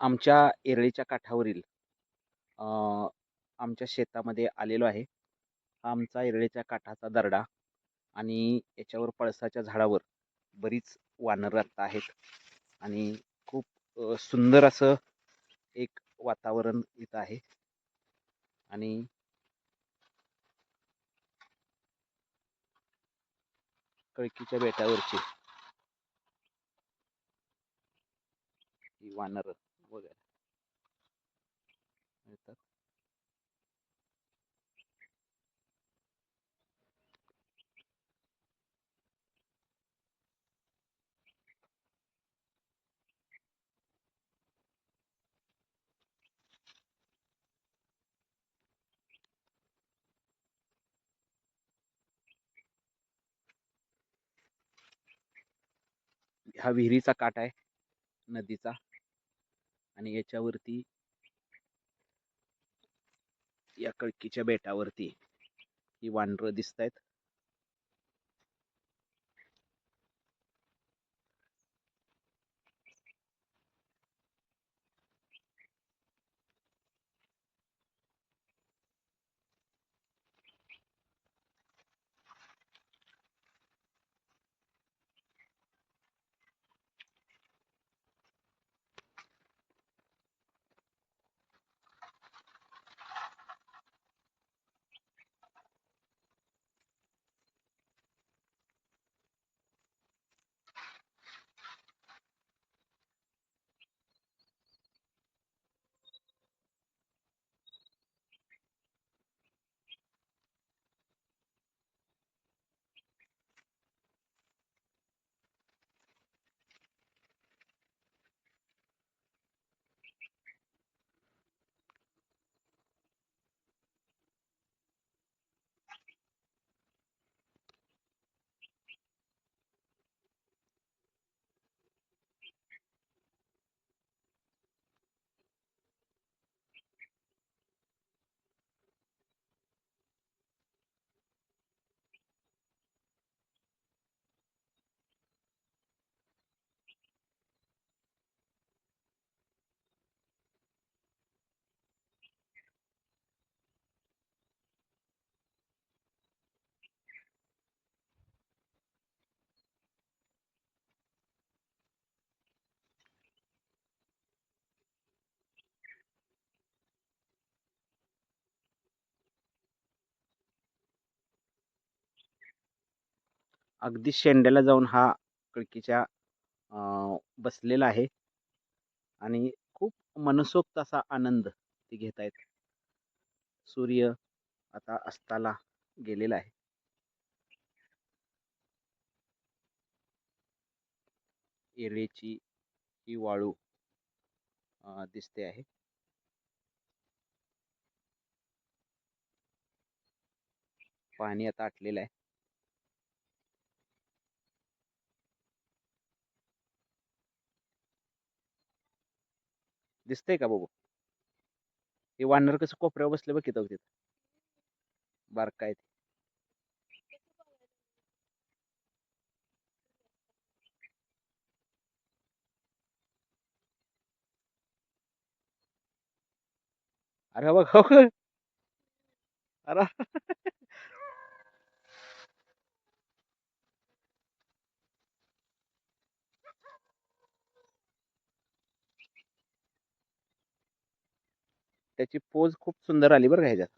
आमच्या एरळीच्या काठावरील आमच्या शेतामध्ये आलेलो आहे. हा आमचा एरळीच्या काठाचा दरडा आणि याच्यावर पळसाच्या झाडावर बरीच वानरं आत्ता आहेत आणि खूप सुंदर असं एक वातावरण इथं आहे आणि कळकीच्या बेटावरची वानर वानरं वगैरे मिळतात. हा विहिरीचा काठ आहे नदीचा आणि याच्यावरती या कळकीच्या बेटावरती ही वानरं दिसतायत. अगदी शेंड्याला जाऊन हा कळकीच्या बसलेला आहे आणि खूप मनसोक्त असा आनंद ते घेत आहेत. सूर्य आता अस्ताला गेलेला आहे. एरळीची ही वाळू दिसते आहे. पाणी आता आटलेलं आहे. दिसतंय का बघू? हे वानर कसं कोपऱ्यावर बसले बघ की तिथं. बार काय ते. अरे बघ हो अरे त्याची पोज खूप सुंदर आली बरं का ह्याच्यात.